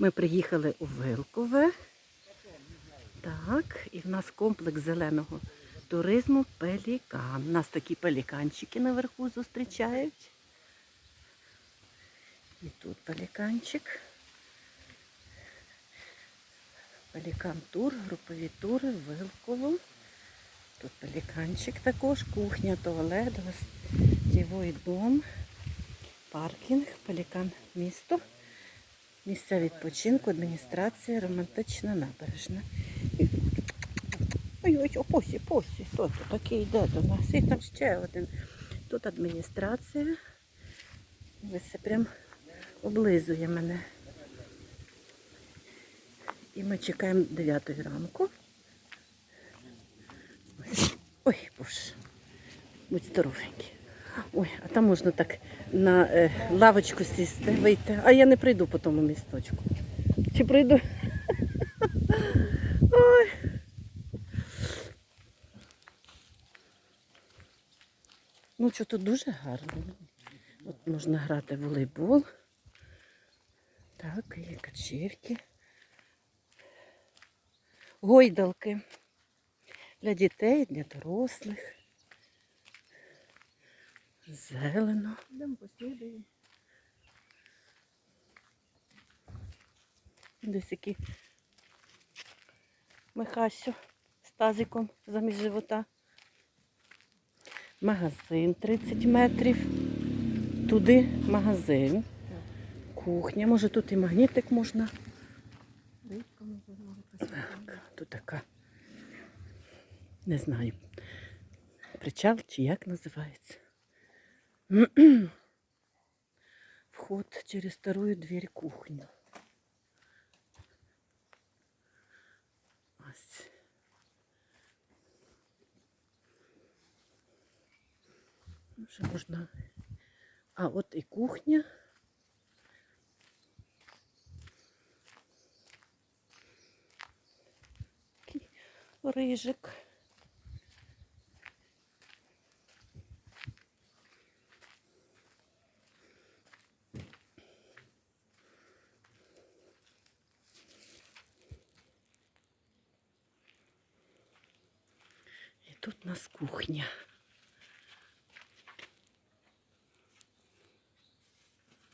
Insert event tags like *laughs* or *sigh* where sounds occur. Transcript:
Ми приїхали у Вилкове. Так, і в нас комплекс зеленого туризму Пелікан. У Нас такі пеліканчики наверху зустрічають. І тут пеліканчик. Пелікан тур, групові тури, Вилково. Тут пеліканчик також, кухня, туалет, гостєвий дом, паркінг, пелікан місто. Місця відпочинку, адміністрація, романтична набережна. Ой-ой, о, посі, посі, хто тут такий йде до нас? І там ще один. Тут адміністрація. Це прям облизує мене. І ми чекаємо 9 ранку. Ой, боже. Будь здоровенькі. Ой, а там можна так на е, лавочку сісти, вийти. А я не прийду по тому місточку. Чи прийду? *laughs* Ой. Ну, що тут дуже гарно. От можна грати в волейбол. Так, є качірки. Гойдалки. Для дітей, для дорослих. Зелено. Йдемо послідуємо. Десь які Михасю з тазиком замість живота. Магазин 30 метрів. Туди магазин. Кухня. Може тут і магнітик можна. Так, тут така. Не знаю. Причал чи як називається. *clears throat* Вход через вторую дверь кухню. Ось. Вже можна. А от і кухня. Рижик. Тут у нас кухня.